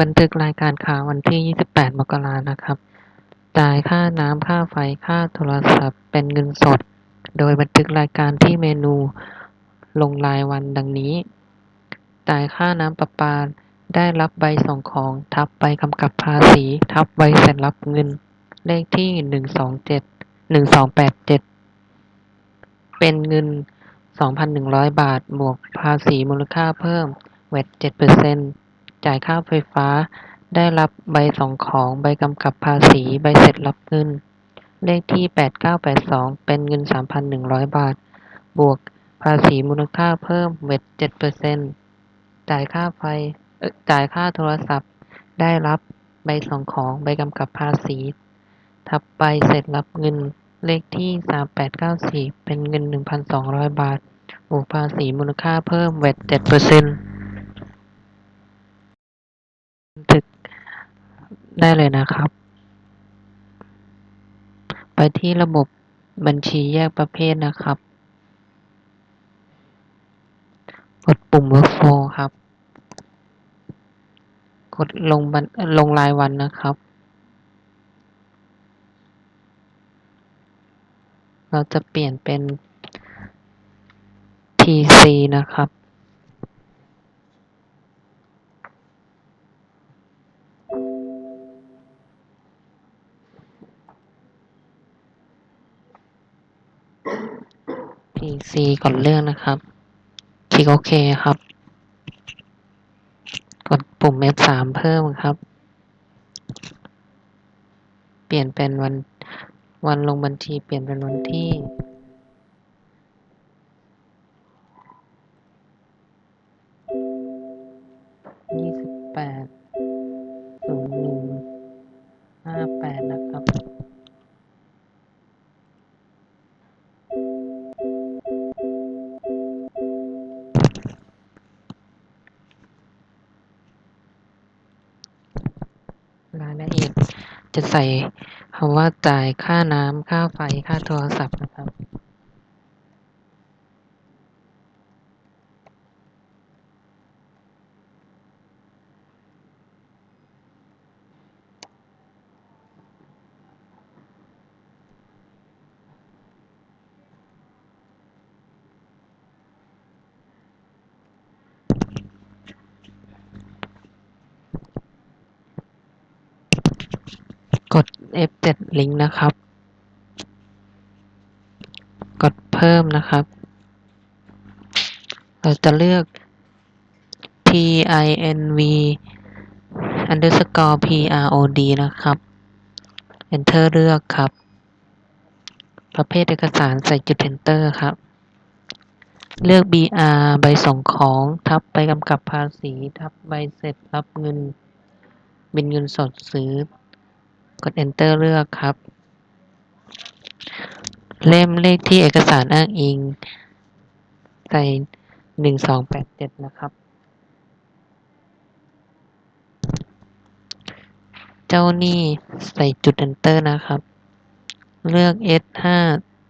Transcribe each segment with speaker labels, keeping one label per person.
Speaker 1: บันทึกรายการค้างวันที่ 28 มกรานะครับ จ่ายค่าน้ำค่าไฟค่าโทรศัพท์เป็นเงินสด โดยบันทึกรายการที่เมนูลงรายวันดังนี้ จ่ายค่าน้ำประปา ได้รับใบส่งของ ทับใบกำกับภาษี ทับใบเสร็จรับเงิน เลขที่ 127 1287 เป็นเงิน 2,100 บาท บวกภาษีมูลค่าเพิ่ม VAT 7% จ่ายค่าไฟฟ้า ได้รับใบส่งของ ใบกำกับภาษี ใบเสร็จรับเงิน เลขที่ 8982 เป็นเงิน 3,100 บาท บวกภาษีมูลค่าเพิ่ม VAT 7%จ่ายค่าไฟจ่ายค่าโทรศัพท์ ได้รับใบส่งของ ใบกำกับภาษี ทับใบเสร็จรับเงินเลขที่ 3894 เป็นเงิน 1,200 บาทบวกภาษีมูลค่าเพิ่ม VAT 7%นทึก ได้เลยนะครับ ไปที่ระบบบัญชีแยกประเภทนะครับ กดปุ่ม Workflow ครับ กดลงบันลงรายวันนะครับ เราจะเปลี่ยนเป็น PC นะครับ C ก่อนเลือกนะครับ คลิกโอเคครับ กดปุ่ม F3 เพิ่มครับ เปลี่ยนเป็นวันวันลงบัญชีเปลี่ยนเป็นวันที่28/01/58นะครับร จะใส่คำว่าจ่ายค่าน้ำค่าไฟค่าโทรศัพท์นะครับ กด F7 ลิงก์นะครับ กดเพิ่มนะครับ เราจะเลือก tinv underscore prod นะครับ enter เลือกครับ ประเภทเอกสารใส่จุด enter ครับ เลือก br ใบส่งของ ทับใบกำกับภาษี ทับใบเสร็จรับเงิน บิลเงินสดซื้อ กด enter เลือกครับ เล่มเลขที่เอกสารอ้างอิง ใส่1287นะครับ เจ้าหนี้ใส่จุด enter นะครับ เลือก S5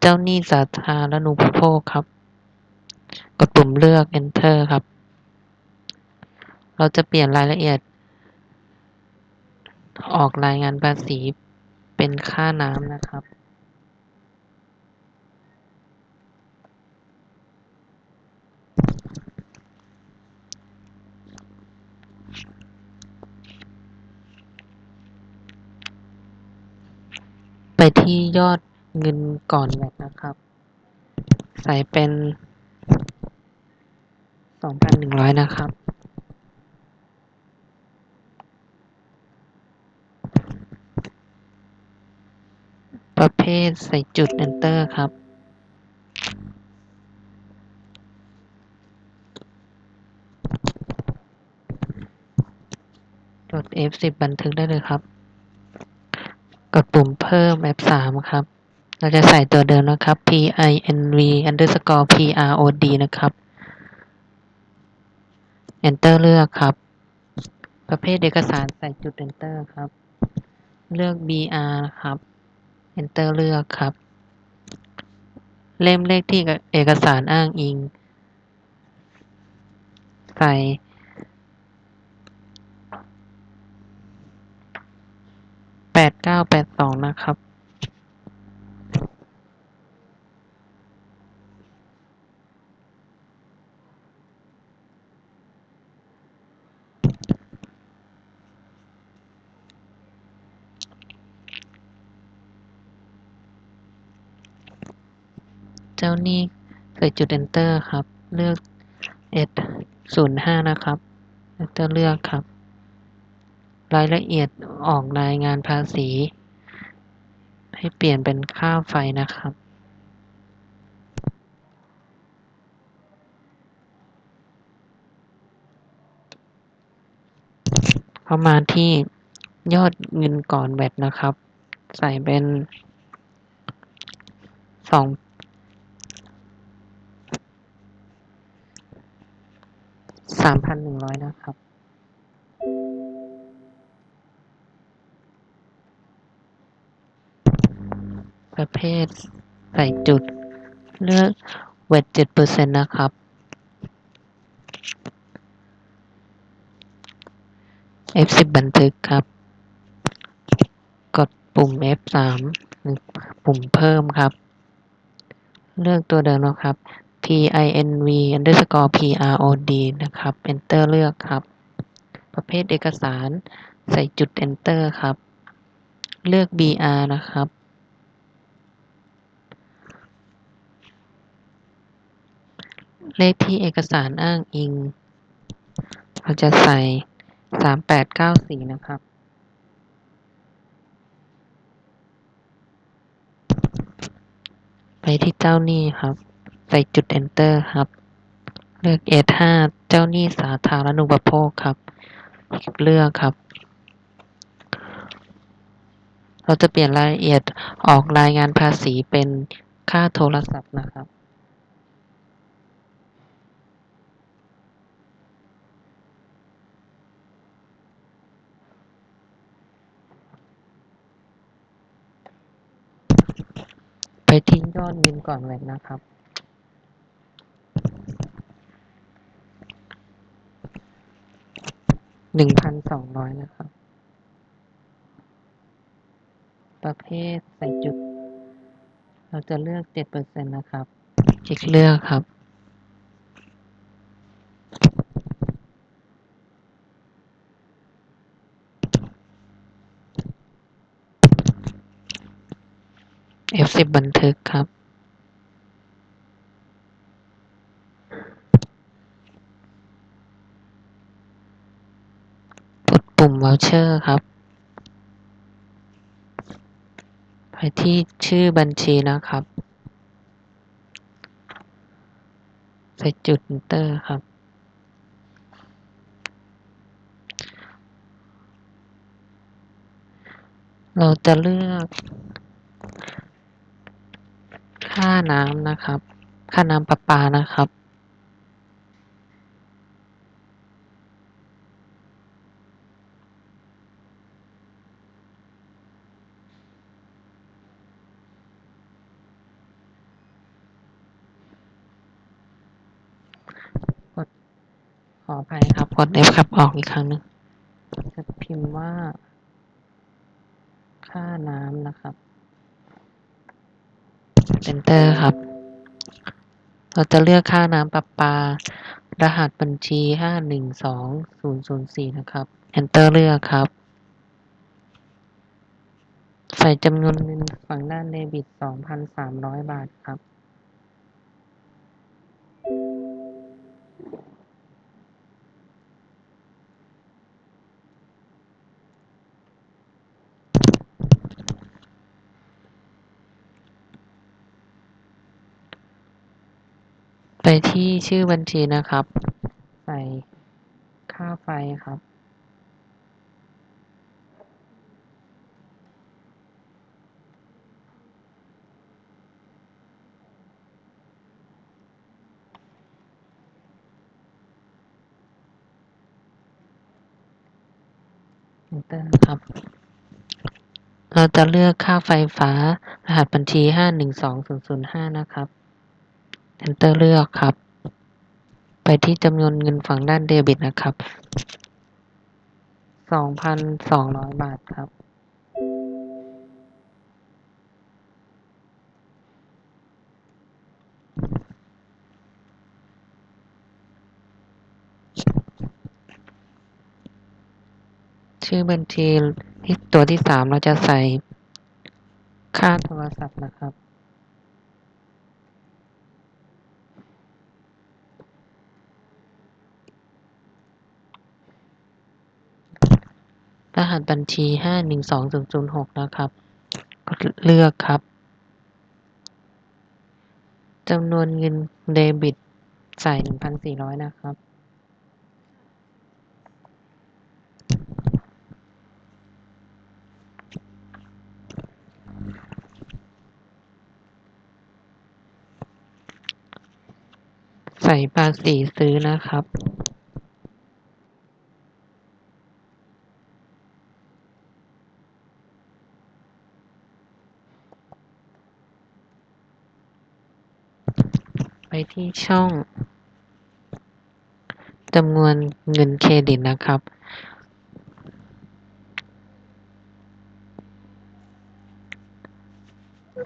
Speaker 1: เจ้าหนี้สาธารณูปโภคครับ กดปุ่มเลือก enter ครับ เราจะเปลี่ยนรายละเอียด ออกรายงานภาษีเป็นค่าน้ำนะครับไปที่ยอดเงินก่อน VAT นะครับ ใส่เป็น 2,100 นะครับ ประเภทใส่จุด enter ครับ กด F10 บันทึกได้เลยครับ กดปุ่มเพิ่ม F3 ครับ เราจะใส่ตัวเดิมนะครับ tinv underscore prod นะครับ enter เลือกครับ ประเภทเอกสารใส่จุด enter ครับ เลือก br ครับ เอนเตอร์เลือกครับ เล่มเลขที่เอกสารอ้างอิง ใส่แปดเก้าแปดสองนะครับ จ้าหนี้ใส่จุด enter ครับ เลือก s ศูนย์ห้านะครับแล้วจะเลือกครับ รายละเอียดออกรายงานภาษี ให้เปลี่ยนเป็นค่าไฟนะครับพอมาที่ยอดเงินก่อนแวดนะครับ ใส่เป็นสอง สามพันหนึ่งร้อยนะครับ ประเภทใส่จุด เลือกเวทเจ็ดเปอร์เซ็นต์นะครับ F10 บันทึกครับ กดปุ่ม F3 หรือปุ่มเพิ่มครับ เลือกตัวเดิมนะครับ PINV underscore PROD นะครับ Enter เลือกครับ ประเภทเอกสารใส่จุด Enter ครับ เลือก BR นะครับเลขที่เอกสารอ้างอิง เราจะใส่สามแปดเก้าสี่นะครับ ไปที่เจ้าหนี้ครับ ใส่จุด enter ครับ เลือก S5 เจ้าหนี้สาธารณูปโภคครับ เลือกครับ เราจะเปลี่ยนรายละเอียดออกรายงานภาษีเป็นค่าโทรศัพท์นะครับไปที่ยอดเงินก่อนแวดนะครับ หนึ่งพันสองร้อยนะครับ ประเภทใส่จุด เราจะเลือกเจ็ดเปอร์เซ็นต์นะครับ คลิกเลือกครับ F10 บันทึกครับ กด ปุ่ม voucher ครับ ไปที่ชื่อบัญชีนะครับ ใส่จุด enter ครับ เราจะเลือก ค่าน้ำนะครับ ค่าน้ำประปานะครับ ออภัยครับ กด F ครับออกอีกครั้งหนึงจะพิมพ์ว่า ค่าน้ำนะครับ Enter ครับ เราจะเลือกค่าน้ำประปา รหัสบัญชีห้าหนึ่งสองศูนย์ศูนย์สี่นะครับ Enter เลือกครับ ใส่จำนวนเงินฝั่งด้านเดบิตสองพันสามร้อยบาทครับ ไปที่ชื่อบัญชีนะครับ ใส่ค่าไฟครับ Enter ครับ เราจะเลือกค่าไฟฟ้ารหัสบัญชีห้าหนึ่งสองศูนย์ศูนย์ห้านะครับ Enter เลือกครับ ไปที่จำนวนเงินฝั่งด้านเดบิตนะครับสสอองพันองร้อยบาทครับ ชื่อบัญชีที่ตัวที่สามเราจะใส่ค่าโทรศัพท์นะครับ รหัสบัญชีห้าหนึ่งสองศูนย์ศูนย์หกนะครับ กดเลือกครับจำนวนเงินเดบิตใส่หนึ่งพันสี่ร้อยนะครับ ใส่ภาษีซื้อนะครับ ไปที่ช่องจำนวนเงินเครดิตนะครับ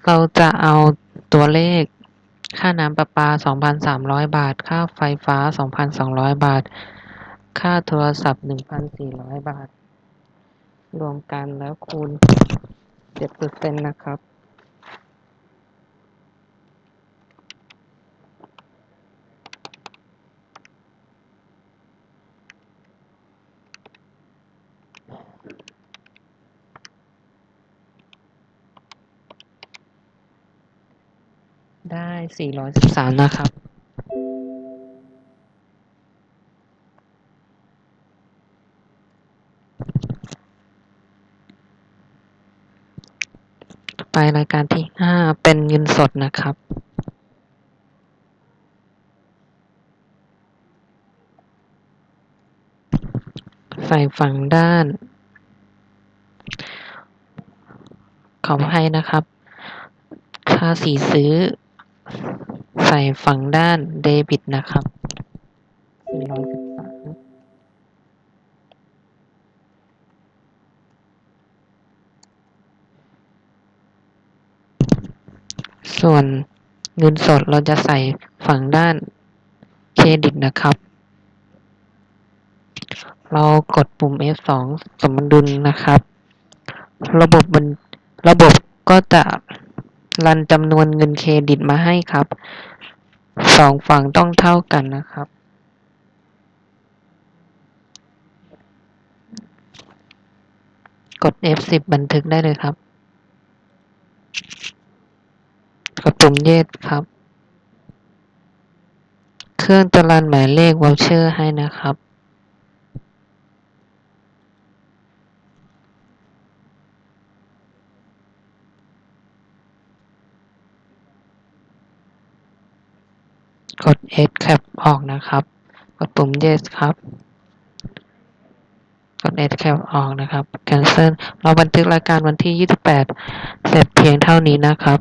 Speaker 1: เราจะเอาตัวเลขค่าน้ำประปา 2,300 บาท ค่าไฟฟ้า 2,200 บาท ค่าโทรศัพท์ 1,400 บาท รวมกันแล้วคูณ 7%นะครับ ได้ 413 นะครับ ไปรายการที่ 5 เป็นเงินสดนะครับใส่ฝั่งด้าน ขออภัยนะครับ ค่าสีซื้อ ใส่ฝั่งด้านเดบิตนะครับ413ส่วนเงินสดเราจะใส่ฝั่งด้านเครดิตนะครับ เรากดปุ่ม F2 สมดุลนะครับ ระบบมันระบบก็จะรันจำนวนเงินเครดิตมาให้ครับ สองฝั่งต้องเท่ากันนะครับ กด F10 บันทึกได้เลยครับ กดปุ่มเยดครับ เครื่องตะรันหมายเลขวอลเชอร์ให้นะครับ กด S cap ออกนะครับ กดปุ่ม Yes ครับ กด S cap ออกนะครับ Cancel เราบันทึกรายการวันที่ 28 เสร็จเพียงเท่านี้นะครับ